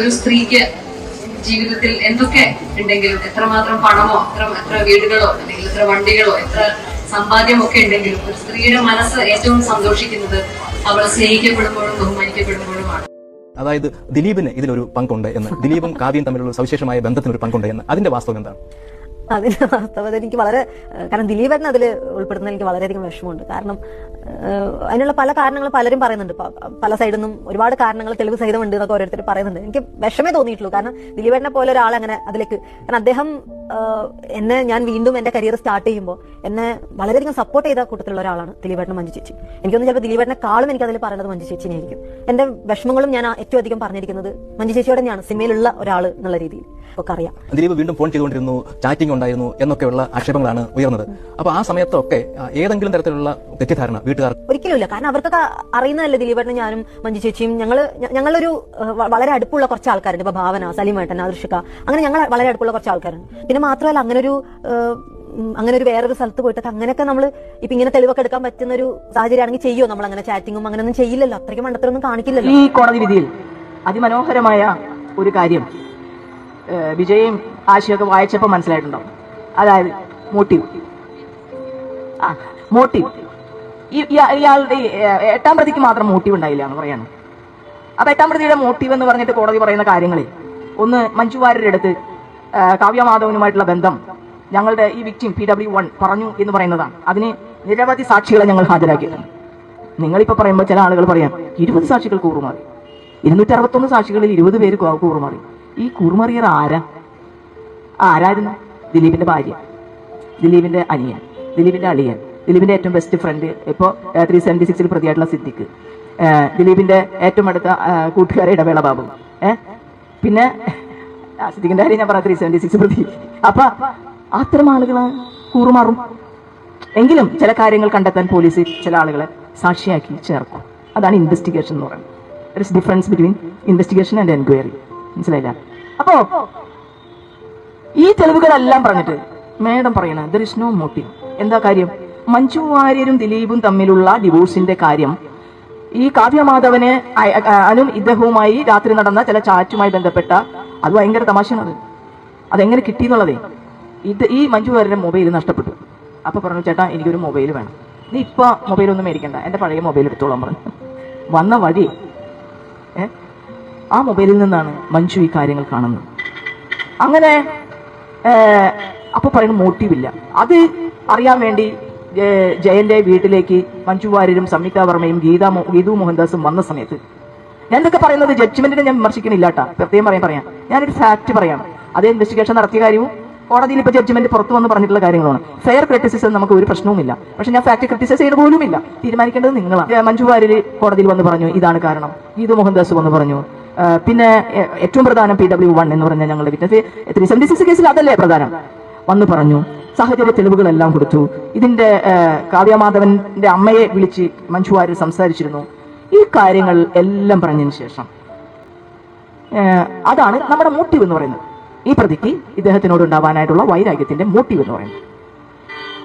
ഒരു സ്ത്രീക്ക് ജീവിതത്തിൽ എന്തൊക്കെ ഉണ്ടെങ്കിലും എത്രമാത്രം പണമോ എത്ര എത്ര വീടുകളോ അല്ലെങ്കിൽ എത്ര വണ്ടികളോ എത്ര സമ്പാദ്യമൊക്കെ ഉണ്ടെങ്കിലും ഒരു സ്ത്രീയുടെ മനസ്സ് ഏറ്റവും സന്തോഷിക്കുന്നത് അവൾ സ്നേഹിക്കപ്പെടുമ്പോഴും ബഹുമാനിക്കപ്പെടുമ്പോഴുമാണ്. അതായത് ദിലീപിന് ഇതിലൊരു പങ്കുണ്ട് എന്ന് ദിലീപും കാവ്യം തമ്മിലുള്ള സവിശേഷമായ ബന്ധത്തിനൊരു പങ്കുണ്ട് എന്ന്. അതിന്റെ വാസ്തവം എന്താണ്? അതിന് വാസ്തവത എനിക്ക് വളരെ കാരണം ദിലീപൻ അതിൽ ഉൾപ്പെടുന്ന എനിക്ക് വളരെയധികം വിഷമമുണ്ട്. കാരണം അതിനുള്ള പല കാരണങ്ങൾ പലരും പറയുന്നുണ്ട്. പല സൈഡിൽ നിന്നും ഒരുപാട് കാരണങ്ങൾ തെളിവ് സഹിതമുണ്ട് എന്നൊക്കെ ഓരോരുത്തർ പറയുന്നുണ്ട്. എനിക്ക് വിഷമേ തോന്നിയിട്ടുള്ളൂ. കാരണം ദിലീപേട്ടനെ പോലെ ഒരാൾ അങ്ങനെ അതിലേക്ക് കാരണം അദ്ദേഹം എന്നെ ഞാൻ വീണ്ടും എന്റെ കരിയർ സ്റ്റാർട്ട് ചെയ്യുമ്പോൾ എന്നെ വളരെയധികം സപ്പോർട്ട് ചെയ്ത കൂട്ടത്തിലുള്ള ഒരാളാണ് ദിലീപേട്ടൻ മഞ്ജു ചേച്ചി എനിക്കൊന്നും ചിലപ്പോൾ ദിലീപേട്ടനെ കാളും എനിക്ക് അതിൽ പറയുന്നത് മഞ്ജു ചേച്ചിനെ ആയിരിക്കും എന്റെ വിഷമങ്ങളും ഞാൻ ഏറ്റവും അധികം പറഞ്ഞിരിക്കുന്നത് മഞ്ജു ചേച്ചിയോടെ തന്നെയാണ്. സിനിമയിലുള്ള ഒരാൾ എന്നുള്ള രീതിയിൽ. ഒക്കെ അറിയാം ദിലീപ് വീണ്ടും ഫോൺ ചെയ്തുകൊണ്ടിരുന്നു ചാറ്റിംഗ് ഉണ്ടായിരുന്നു എന്നൊക്കെയുള്ള ആക്ഷേപങ്ങളാണ് ഉയർന്നത്. അപ്പൊ ആ സമയത്തൊക്കെ ഏതെങ്കിലും തരത്തിലുള്ള തെറ്റിദ്ധാരണ വീട്ടുകാർ ഒരിക്കലുമില്ല. കാരണം അവർക്കൊക്കെ അറിയുന്നതല്ലേ ദിലീപേട്ടനും ഞാനും മഞ്ജു ചേച്ചിയും. ഞങ്ങൾ ഞ- ഞങ്ങളൊരു വളരെ അടുപ്പുള്ള കുറച്ച് ആൾക്കാരുണ്ട്. ഇപ്പൊ ഭാവന സലിമേട്ടൻ ആദർശിക അങ്ങനെ ഞങ്ങൾ വളരെ അടുപ്പുള്ള കുറച്ച് ആൾക്കാരുണ്ട്. പിന്നെ മാത്രമല്ല അങ്ങനെ ഒരു അങ്ങനെ ഒരു വേറൊരു സ്ഥലത്ത് പോയിട്ട് അങ്ങനെയൊക്കെ നമ്മൾ ഇപ്പൊ ഇങ്ങനെ തെളിവൊക്കെ എടുക്കാൻ പറ്റുന്ന ഒരു സാഹചര്യമാണെങ്കിൽ ചെയ്യോ നമ്മൾ അങ്ങനെ ചാറ്റിങ്ങും അങ്ങനെ ഒന്നും ചെയ്യില്ലല്ലോ. അത്രയ്ക്ക് മണ്ടത്തരൊന്നും കാണിക്കില്ലല്ലോ. ഈ കോടതി വിധിയിൽ അതിമനോഹരമായ ഒരു കാര്യം വിജയും ആശയൊക്കെ വായിച്ചപ്പോൾ മനസ്സിലായിട്ടുണ്ടോ? അതായത് മോട്ടീവ്. ആ മോട്ടീവ്. ഇയാളുടെ എട്ടാം പ്രതിക്ക് മാത്രം മോട്ടീവ് ഉണ്ടായില്ല എന്ന് പറയാണ് അപ്പൊ എട്ടാം പ്രതിയുടെ മോട്ടീവ് എന്ന് പറഞ്ഞിട്ട് കോടതി പറയുന്ന കാര്യങ്ങളിൽ ഒന്ന് മഞ്ജു വാര്യരുടെ അടുത്ത് കാവ്യമാധവനുമായിട്ടുള്ള കാവ്യ മാധവനുമായിട്ടുള്ള ബന്ധം ഞങ്ങളുടെ ഈ വിക്ടിം പി ഡബ്ല്യു വൺ പറഞ്ഞു എന്ന് പറയുന്നതാണ്. അതിന് നിരവധി സാക്ഷികളെ ഞങ്ങൾ ഹാജരാക്കിയിട്ടുണ്ട്. നിങ്ങളിപ്പോൾ പറയുമ്പോൾ ചില ആളുകൾ പറയാം ഇരുപത് സാക്ഷികൾ കൂറുമാറി. ഇരുന്നൂറ്റി അറുപത്തൊന്ന് സാക്ഷികളിൽ ഇരുപത് പേര് കൂറുമാറി. ഈ കുറുമറിയർ ആരാ? ആരായിരുന്നു? ദിലീപിന്റെ ഭാര്യ. ദിലീപിന്റെ അനിയൻ. ദിലീപിന്റെ അളിയൻ. ദിലീപിന്റെ ഏറ്റവും ബെസ്റ്റ് ഫ്രണ്ട് ഇപ്പോൾ ത്രീ സെവന്റി സിക്സിൽ പ്രതിയായിട്ടുള്ള സിദ്ദിഖ്. ദിലീപിന്റെ ഏറ്റവും അടുത്ത കൂട്ടുകാരെ ഇടവേള ബാബു. ഏഹ് പിന്നെ സിദ്ദിഖിന്റെ കാര്യം ഞാൻ പറയാം. ത്രീ സെവന്റി സിക്സ് പ്രതി. അപ്പൊ അത്തരം ആളുകൾ കൂറുമാറും. എങ്കിലും ചില കാര്യങ്ങൾ കണ്ടെത്താൻ പോലീസ് ചില ആളുകളെ സാക്ഷിയാക്കി ചേർക്കും. അതാണ് ഇൻവെസ്റ്റിഗേഷൻ എന്ന് പറയുന്നത്. There is difference between investigation and enquiry മനസ്സിലായില്ല? അപ്പോ ഈ തെളിവുകളെല്ലാം പറഞ്ഞിട്ട് മേഡം പറയണ ദർ ഇസ് നോ മോട്ടീവ് എന്താ കാര്യം? മഞ്ജു വാര്യരും ദിലീപും തമ്മിലുള്ള ഡിവോഴ്സിന്റെ കാര്യം ഈ കാവ്യമാധവന് അനും ഇദ്ദേഹവുമായി രാത്രി നടന്ന ചില ചാറ്റുമായി ബന്ധപ്പെട്ട അത് ഭയങ്കര തമാശയാണത് അതെങ്ങനെ കിട്ടി എന്നുള്ളതേ ഇത് ഈ മഞ്ജു വാര്യരുടെ മൊബൈൽ നഷ്ടപ്പെട്ടു. അപ്പൊ പറഞ്ഞു ചേട്ടാ എനിക്കൊരു മൊബൈൽ വേണം. നീ ഇപ്പൊ മൊബൈൽ ഒന്നും മേടിക്കണ്ട എന്റെ പഴയ മൊബൈൽ എടുത്തോളാം പറഞ്ഞു. വന്ന വഴി ഏ? ആ മൊബൈലിൽ നിന്നാണ് മഞ്ജു ഈ കാര്യങ്ങൾ കാണുന്നത്. അങ്ങനെ അപ്പോൾ അപ്പൊ പറയുന്ന മോട്ടീവില്ല അത് അറിയാൻ വേണ്ടി ജയ- ജയന്റെ വീട്ടിലേക്ക് മഞ്ജു വാര്യരും സംയുക്ത വർമ്മയും ഗീത ഗീതു മോഹൻദാസും വന്ന സമയത്ത് ഞാൻ ഇതൊക്കെ പറയുന്നത് ജഡ്ജ്മെന്റിനെ ഞാൻ വിമർശിക്കണില്ല കേട്ടോ പ്രത്യേകം പറയാൻ പറയാം. ഞാനൊരു ഫാക്ട് പറയാം അത് ഇൻവെസ്റ്റിഗേഷൻ നടത്തിയ കാര്യവും കോടതിയിൽ ഇപ്പൊ ജഡ്ജ്മെന്റ് പുറത്തു വന്ന് പറഞ്ഞിട്ടുള്ള കാര്യങ്ങളാണ് ഫെയർ ക്രിറ്റിസിസം നമുക്ക് ഒരു പ്രശ്നവുമില്ല. പക്ഷെ ഞാൻ ഫാക്ട് ക്രിറ്റിസൈസ് ചെയ്ത് പോലുമില്ല. തീരുമാനിക്കേണ്ടത് നിങ്ങളാണ്. മഞ്ജു വാര്യര് കോടതിയിൽ വന്ന് പറഞ്ഞു ഇതാണ് കാരണം. ഗീതു മോഹൻദാസ് വന്ന് പറഞ്ഞു പിന്നെ ഏറ്റവും പ്രധാനം പി ഡബ്ല്യു വൺ എന്ന് പറഞ്ഞ ഞങ്ങളുടെ വിറ്റ്നസ് ത്രീ സെവന്റി സിക്സ് കേസിൽ അതല്ലേ പ്രധാനം? വന്ന് പറഞ്ഞു. സാഹചര്യ തെളിവുകളെല്ലാം കൊടുത്തു. ഇതിന്റെ കാവ്യമാധവന്റെ അമ്മയെ വിളിച്ച് മഞ്ജു വാര്യർ സംസാരിച്ചിരുന്നു. ഈ കാര്യങ്ങൾ എല്ലാം പറഞ്ഞതിന് ശേഷം. അതാണ് നമ്മുടെ മോട്ടീവ് എന്ന് പറയുന്നത്. ഈ പ്രതിക്ക് ഇദ്ദേഹത്തിനോട് ഉണ്ടാവാനായിട്ടുള്ള വൈരാഗ്യത്തിന്റെ മോട്ടീവ് എന്ന് പറയുന്നത്.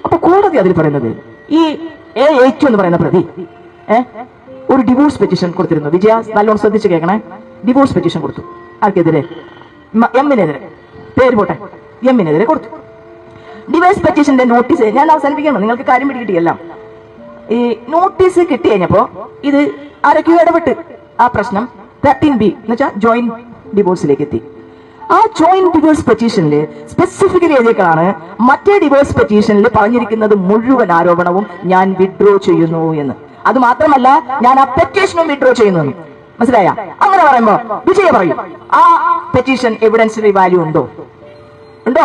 അപ്പൊ കോടതി അതിൽ പറയുന്നത് ഈ എ എയ്റ്റു എന്ന് പറയുന്ന പ്രതി ഒരു ഡിവോഴ്സ് പെറ്റീഷൻ കൊടുത്തിരുന്നു. വിജയ നല്ലോണം ശ്രദ്ധിച്ച് കേൾക്കണേ. ഡിവോഴ്സ് പെറ്റീഷൻ കൊടുത്തു. ആർക്കെതിരെ? എമ്മിനെതിരെ പേര് പോട്ടെ. എമ്മിനെതിരെ കൊടുത്തു. ഡിവോഴ്സ് പെറ്റീഷന്റെ നോട്ടീസ് ഞാൻ അവസാനിപ്പിക്കണം നിങ്ങൾക്ക് കാര്യം പിടികിട്ടിയെല്ലാം. ഈ നോട്ടീസ് കിട്ടി കഴിഞ്ഞപ്പോ ഇത് ആരൊക്കെയോ ഇടപെട്ട് ആ പ്രശ്നം തേർട്ടീൻ ബി എന്ന് വെച്ചാൽ ജോയിന്റ് ഡിവോഴ്സിലേക്ക് എത്തി ആ ജോയിന്റ് ഡിവോഴ്സ് പെറ്റീഷനിൽ സ്പെസിഫിക്കലി എഴുതിയേക്കാണ് മറ്റേ ഡിവോഴ്സ് പെറ്റീഷനിൽ പറഞ്ഞിരിക്കുന്നത് മുഴുവൻ ആരോപണവും ഞാൻ വിഡ്രോ ചെയ്യുന്നു എന്ന്. അത് മാത്രമല്ല ഞാൻ ആ പെറ്റീഷനും വിഡ്രോ ചെയ്യുന്നു. മനസ്സിലായ? അങ്ങനെ പറയുമ്പോ വിജയ പറയും. ആ പെറ്റീഷൻ എവിഡൻസിന് വാല്യൂ ഉണ്ടോ? ഉണ്ടോ?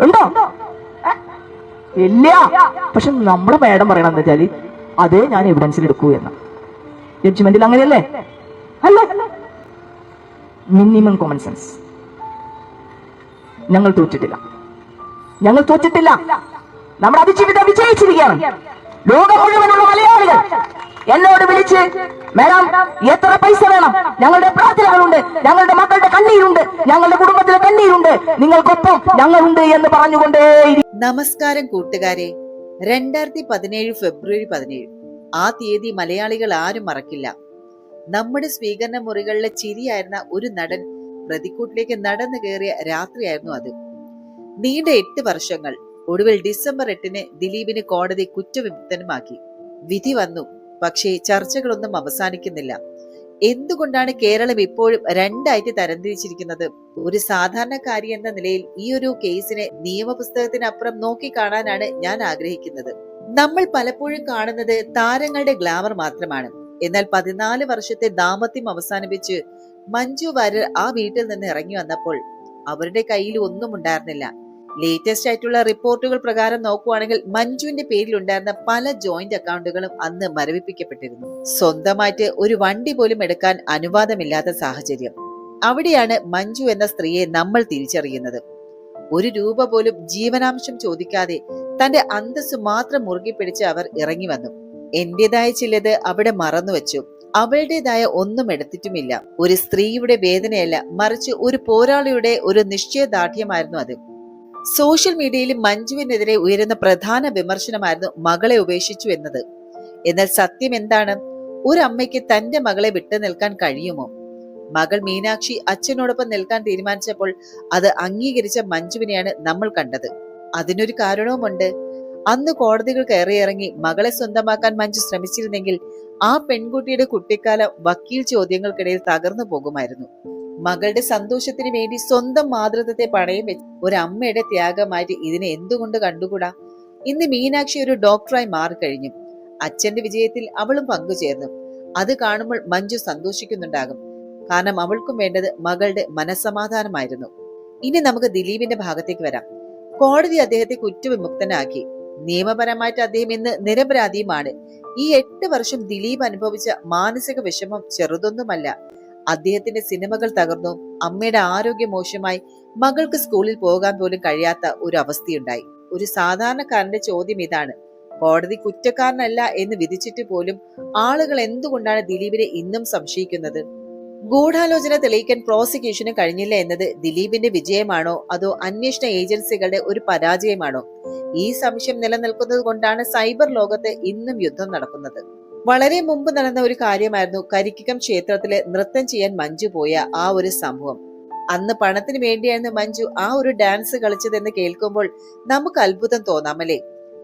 ഉണ്ടോ? ഇല്ല. പക്ഷെ നമ്മുടെ മാഡം പറയണം എന്താ വെച്ചാൽ അതേ ഞാൻ എവിഡൻസിൽ എടുക്കൂ എന്ന്. ജഡ്ജ്മെന്റിൽ അങ്ങനെയല്ലേ? അല്ല? മിനിമം കോമൺ സെൻസ് ഞങ്ങൾ തോറ്റിട്ടില്ല. ഞങ്ങൾ തോറ്റിട്ടില്ല. നമ്മൾ അതിജീവിതം വിജയിച്ചിരിക്കുകയാണ്. ലോകം മുഴുവനുള്ള മലയാളികൾ. എന്നോട് വിളിച്ച് മേഡം എത്ര പൈസ വേണം? ഞങ്ങളുടെ പ്രാർത്ഥനകളുണ്ട് ഞങ്ങളുടെ മക്കളുടെ കണ്ണീരുണ്ട് ഞങ്ങളുടെ കുടുംബത്തിലെ കണ്ണീരുണ്ട് നിങ്ങൾക്കൊപ്പം ഞങ്ങളുണ്ട് എന്ന് പറഞ്ഞുകൊണ്ടേ നമസ്കാരം കൂട്ടുകാരെ. രണ്ടായിരത്തി പതിനേഴ് ഫെബ്രുവരി പതിനേഴ്. ആ തീയതി മലയാളികൾ ആരും മറക്കില്ല. നമ്മുടെ സ്വീകരണ മുറികളിലെ ചിരിയായിരുന്ന ഒരു നടൻ പ്രതിക്കൂട്ടിലേക്ക് നടന്നു കയറിയ രാത്രിയായിരുന്നു അത്. നീണ്ട എട്ട് വർഷങ്ങൾ. ഒടുവിൽ ഡിസംബർ എട്ടിന് ദിലീപിന് കോടതി കുറ്റവിമുക്തനുമാക്കി. വിധി വന്നു. പക്ഷേ ചർച്ചകളൊന്നും അവസാനിക്കുന്നില്ല. എന്തുകൊണ്ടാണ് കേരളം ഇപ്പോഴും രണ്ടായിട്ട് തരംതിരിച്ചിരിക്കുന്നത്? ഒരു സാധാരണക്കാരി എന്ന നിലയിൽ ഈ ഒരു കേസിനെ നിയമപുസ്തകത്തിനപ്പുറം നോക്കി കാണാനാണ് ഞാൻ ആഗ്രഹിക്കുന്നത്. നമ്മൾ പലപ്പോഴും കാണുന്നത് താരങ്ങളുടെ ഗ്ലാമർ മാത്രമാണ്. എന്നാൽ പതിനാല് വർഷത്തെ ദാമ്പത്യം അവസാനിപ്പിച്ച് മഞ്ജു വാര്യർ ആ വീട്ടിൽ നിന്ന് ഇറങ്ങി വന്നപ്പോൾ അവരുടെ കയ്യിൽ ഒന്നും ഉണ്ടായിരുന്നില്ല. ലേറ്റസ്റ്റ് ആയിട്ടുള്ള റിപ്പോർട്ടുകൾ പ്രകാരം നോക്കുവാണെങ്കിൽ മഞ്ജുവിന്റെ പേരിൽ ഉണ്ടായിരുന്ന പല ജോയിന്റ് അക്കൗണ്ടുകളും അന്ന് മരവിപ്പിക്കപ്പെട്ടിരുന്നു. സ്വന്തമായിട്ട് ഒരു വണ്ടി പോലും എടുക്കാൻ അനുവാദമില്ലാത്ത സാഹചര്യം. അവിടെയാണ് മഞ്ജു എന്ന സ്ത്രീയെ നമ്മൾ തിരിച്ചറിയുന്നത്. ഒരു രൂപ പോലും ജീവനാംശം ചോദിക്കാതെ തന്റെ അന്തസ് മാത്രം മുറുകി പിടിച്ച് അവർ ഇറങ്ങി വന്നു. എന്റേതായ ചിലത് അവിടെ മറന്നുവെച്ചു. അവളുടേതായ ഒന്നും എടുത്തിട്ടുമില്ല. ഒരു സ്ത്രീയുടെ വേദനയല്ല മറിച്ച് ഒരു പോരാളിയുടെ ഒരു നിശ്ചയദാർഢ്യമായിരുന്നു അത്. സോഷ്യൽ മീഡിയയിൽ മഞ്ജുവിനെതിരെ ഉയരുന്ന പ്രധാന വിമർശനമായിരുന്നു മകളെ ഉപേക്ഷിച്ചു എന്നത്. എന്നാൽ സത്യം എന്താണ്? ഒരു അമ്മയ്ക്ക് തന്റെ മകളെ വിട്ടു നിൽക്കാൻ കഴിയുമോ? മകൾ മീനാക്ഷി അച്ഛനോടൊപ്പം നിൽക്കാൻ തീരുമാനിച്ചപ്പോൾ അത് അംഗീകരിച്ച മഞ്ജുവിനെയാണ് നമ്മൾ കണ്ടത്. അതിനൊരു കാരണവുമുണ്ട്. അന്ന് കോടതികൾ കയറിയിറങ്ങി മകളെ സ്വന്തമാക്കാൻ മഞ്ജു ശ്രമിച്ചിരുന്നെങ്കിൽ ആ പെൺകുട്ടിയുടെ കുട്ടിക്കാലം വക്കീൽ ചോദ്യങ്ങൾക്കിടയിൽ തകർന്നു പോകുമായിരുന്നു. മകളുടെ സന്തോഷത്തിന് വേണ്ടി സ്വന്തം മാതൃത്വത്തെ പണയം വെച്ച് ഒരു അമ്മയുടെ ത്യാഗമായിട്ട് ഇതിനെ എന്തുകൊണ്ട് കണ്ടുകൂടാ? ഇന്ന് മീനാക്ഷി ഒരു ഡോക്ടറായി മാറിക്കഴിഞ്ഞു. അച്ഛന്റെ വിജയത്തിൽ അവളും പങ്കുചേർന്നു. അത് കാണുമ്പോൾ മഞ്ജു സന്തോഷിക്കുന്നുണ്ടാകും. കാരണം അവൾക്കും വേണ്ടത് മകളുടെ മനസ്സമാധാനമായിരുന്നു. ഇനി നമുക്ക് ദിലീപിന്റെ ഭാഗത്തേക്ക് വരാം. കോടതി അദ്ദേഹത്തെ കുറ്റവിമുക്തനാക്കി. നിയമപരമായിട്ട് അദ്ദേഹം ഇന്ന് നിരപരാധിയുമാണ്. ഈ എട്ട് വർഷം ദിലീപ് അനുഭവിച്ച മാനസിക വിഷമം ചെറുതൊന്നുമല്ല. അദ്ദേഹത്തിന്റെ സിനിമകൾ തകർന്നു. അമ്മയുടെ ആരോഗ്യം മോശമായി. മകൾക്ക് സ്കൂളിൽ പോകാൻ പോലും കഴിയാത്ത ഒരു അവസ്ഥയുണ്ടായി. ഒരു സാധാരണക്കാരന്റെ ചോദ്യം ഇതാണ്. കോടതി കുറ്റക്കാരനല്ല എന്ന് വിധിച്ചിട്ട് പോലും ആളുകൾ എന്തുകൊണ്ടാണ് ദിലീപിനെ ഇന്നും സംശയിക്കുന്നത്? ഗൂഢാലോചന തെളിയിക്കാൻ പ്രോസിക്യൂഷന് കഴിഞ്ഞില്ല എന്നത് ദിലീപിന്റെ വിജയമാണോ? അതോ അന്വേഷണ ഏജൻസികളുടെ ഒരു പരാജയമാണോ? ഈ സംശയം നിലനിൽക്കുന്നത് കൊണ്ടാണ് സൈബർ ലോകത്ത് ഇന്നും യുദ്ധം നടക്കുന്നത്. വളരെ മുമ്പ് നടന്ന ഒരു കാര്യമായിരുന്നു കരിക്കികം ക്ഷേത്രത്തിൽ നൃത്തം ചെയ്യാൻ മഞ്ജു പോയ ആ ഒരു സംഭവം. അന്ന് പണത്തിന് വേണ്ടിയായിരുന്നു മഞ്ജു ആ ഒരു ഡാൻസ് കളിച്ചതെന്ന് കേൾക്കുമ്പോൾ നമുക്ക് അത്ഭുതം തോന്നാമല്ലേ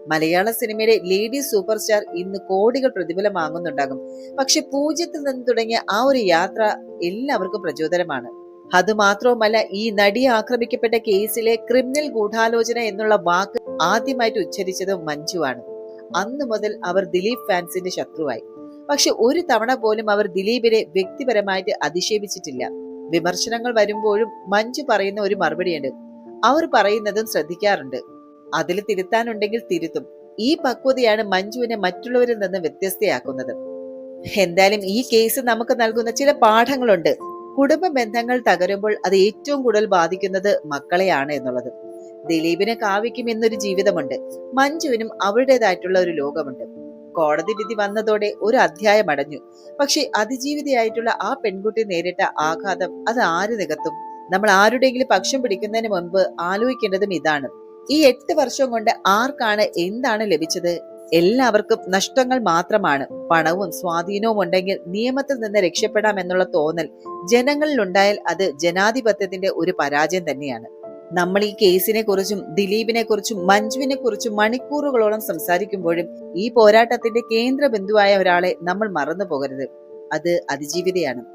മലയാള സിനിമയിലെ ലേഡി സൂപ്പർ സ്റ്റാർ ഇന്ന് കോടികൾ പ്രതിഫലം വാങ്ങുന്നുണ്ടാകും. പക്ഷെ പൂജ്യത്തിൽ നിന്ന് തുടങ്ങിയ ആ ഒരു യാത്ര എല്ലാവർക്കും പ്രചോദനമാണ്. അത് മാത്രവുമല്ല ഈ നടി ആക്രമിക്കപ്പെട്ട കേസിലെ ക്രിമിനൽ ഗൂഢാലോചന എന്നുള്ള വാക്ക് ആദ്യമായിട്ട് ഉച്ചരിച്ചത് മഞ്ജുവാണ്. അന്ന് മുതൽ അവർ ദിലീപ് ഫാൻസിന്റെ ശത്രുവായി. പക്ഷെ ഒരു തവണ പോലും അവർ ദിലീപിനെ വ്യക്തിപരമായിട്ട് അധിക്ഷേപിച്ചിട്ടില്ല. വിമർശനങ്ങൾ വരുമ്പോഴും മഞ്ജു പറയുന്ന ഒരു മറുപടിയുണ്ട്. അവർ പറയുന്നതും ശ്രദ്ധിക്കാറുണ്ട്. അതിൽ തിരുത്താനുണ്ടെങ്കിൽ തിരുത്തും. ഈ പക്വതയാണ് മഞ്ജുവിനെ മറ്റുള്ളവരിൽ നിന്ന് വ്യത്യസ്തയാക്കുന്നത്. എന്തായാലും ഈ കേസ് നമുക്ക് നൽകുന്ന ചില പാഠങ്ങളുണ്ട്. കുടുംബ ബന്ധങ്ങൾ തകരുമ്പോൾ അത് ഏറ്റവും കൂടുതൽ ബാധിക്കുന്നത് മക്കളെയാണ് എന്നുള്ളത്. ദിലീപിന് കാവ്യയ്ക്കും എന്നൊരു ജീവിതമുണ്ട്. മഞ്ജുവിനും അവരുടേതായിട്ടുള്ള ഒരു ലോകമുണ്ട്. കോടതി വിധി വന്നതോടെ ഒരു അധ്യായം അടഞ്ഞു. പക്ഷെ അതിജീവിതയായിട്ടുള്ള ആ പെൺകുട്ടി നേരിട്ട ആഘാതം അത് ആര് നികത്തും? നമ്മൾ ആരുടെയെങ്കിലും പക്ഷം പിടിക്കുന്നതിന് മുൻപ് ആലോചിക്കേണ്ടതും ഇതാണ്. ഈ എട്ട് വർഷം കൊണ്ട് ആർക്കാണ് എന്താണ് ലഭിച്ചത്? എല്ലാവർക്കും നഷ്ടങ്ങൾ മാത്രമാണ്. പണവും സ്വാധീനവും ഉണ്ടെങ്കിൽ നിയമത്തിൽ നിന്ന് രക്ഷപ്പെടാം എന്നുള്ള തോന്നൽ ജനങ്ങളിലുണ്ടായാൽ അത് ജനാധിപത്യത്തിന്റെ ഒരു പരാജയം തന്നെയാണ്. നമ്മൾ ഈ കേസിനെ കുറിച്ചും ദിലീപിനെ കുറിച്ചും മഞ്ജുവിനെ കുറിച്ചും മണിക്കൂറുകളോളം സംസാരിക്കുമ്പോഴും ഈ പോരാട്ടത്തിന്റെ കേന്ദ്ര ബിന്ദുവായ ഒരാളെ നമ്മൾ മറന്നു പോകരുത്. അത് അതിജീവിതയാണ്.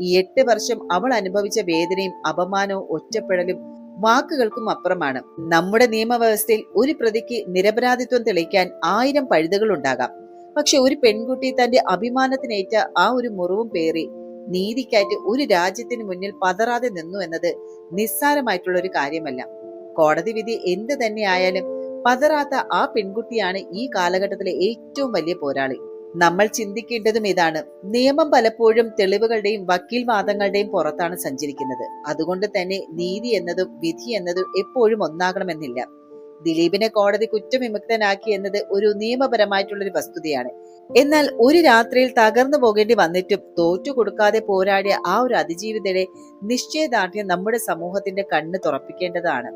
ഈ എട്ട് വർഷം അവൾ അനുഭവിച്ച വേദനയും അപമാനവും ഒറ്റപ്പെടലും വാക്കുകൾക്കും അപ്പുറമാണ്. നമ്മുടെ നിയമവ്യവസ്ഥയിൽ ഒരു പ്രതിക്ക് നിരപരാധിത്വം തെളിയിക്കാൻ ആയിരം പഴുതുകൾ ഉണ്ടാകാം പക്ഷെ ഒരു പെൺകുട്ടി തന്റെ അഭിമാനത്തിനേറ്റ ആ ഒരു മുറിവും പേറി നീതിക്കായിട്ട് ഒരു രാജ്യത്തിന് മുന്നിൽ പതറാതെ നിന്നു എന്നത് നിസ്സാരമായിട്ടുള്ള ഒരു കാര്യമല്ല. കോടതി വിധി എന്ത് തന്നെ ആയാലും പതറാത്ത ആ പെൺകുട്ടിയാണ് ഈ കാലഘട്ടത്തിലെ ഏറ്റവും വലിയ പോരാളി. നമ്മൾ ചിന്തിക്കേണ്ടതും ഇതാണ്. നിയമം പലപ്പോഴും തെളിവുകളുടെയും വക്കീൽ വാദങ്ങളുടെയും പുറത്താണ് സഞ്ചരിക്കുന്നത്. അതുകൊണ്ട് തന്നെ നീതി എന്നതും വിധി എന്നതും എപ്പോഴും ഒന്നാകണമെന്നില്ല. ദിലീപിനെ കോടതി കുറ്റവിമുക്തനാക്കി എന്നത് ഒരു നിയമപരമായിട്ടുള്ള ഒരു വസ്തുതയാണ്. എന്നാൽ ഒരു രാത്രിയിൽ തകർന്നു പോകേണ്ടി വന്നിട്ടും തോറ്റുകൊടുക്കാതെ പോരാടിയ ആ ഒരു അതിജീവിതയുടെ നിശ്ചയദാർഢ്യം നമ്മുടെ സമൂഹത്തിന്റെ കണ്ണ് തുറപ്പിക്കേണ്ടതാണ്.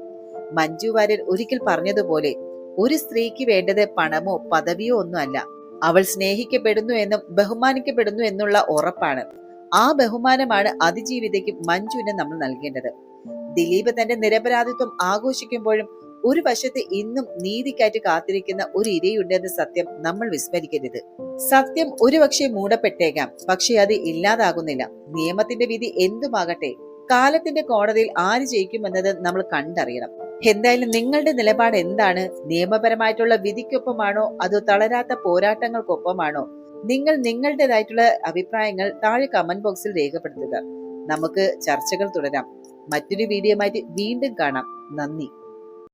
മഞ്ജു വാര്യർ ഒരിക്കൽ പറഞ്ഞതുപോലെ ഒരു സ്ത്രീക്ക് വേണ്ടത് പണമോ പദവിയോ ഒന്നും അല്ല അവൾ സ്നേഹിക്കപ്പെടുന്നു എന്നും ബഹുമാനിക്കപ്പെടുന്നു എന്നുള്ള ഉറപ്പാണ്. ആ ബഹുമാനമാണ് അതിജീവിതയ്ക്ക് മഞ്ജുവിന് നമ്മൾ നൽകേണ്ടത്. ദിലീപ് തന്റെ നിരപരാധിത്വം ആഘോഷിക്കുമ്പോഴും ഒരു വശത്ത് ഇന്നും നീതിക്കായിട്ട് കാത്തിരിക്കുന്ന ഒരു ഇരയുണ്ടെന്ന സത്യം നമ്മൾ വിസ്മരിക്കരുത്. സത്യം ഒരുപക്ഷെ മൂടപ്പെട്ടേക്കാം പക്ഷെ അത് ഇല്ലാതാകുന്നില്ല. നിയമത്തിന്റെ വിധി എന്തുമാകട്ടെ കാലത്തിന്റെ കോടതിയിൽ ആര് ജയിക്കുമെന്നത് നമ്മൾ കണ്ടറിയണം. എന്തായാലും നിങ്ങളുടെ നിലപാട് എന്താണ്? നിയമപരമായിട്ടുള്ള വിധിക്കൊപ്പമാണോ? അതോ തളരാത്ത പോരാട്ടങ്ങൾക്കൊപ്പമാണോ? നിങ്ങൾ നിങ്ങളുടേതായിട്ടുള്ള അഭിപ്രായങ്ങൾ താഴെ കമന്റ് ബോക്സിൽ രേഖപ്പെടുത്തുക. നമുക്ക് ചർച്ചകൾ തുടരാം. മറ്റൊരു വീഡിയോ വീണ്ടും കാണാം. നന്ദി.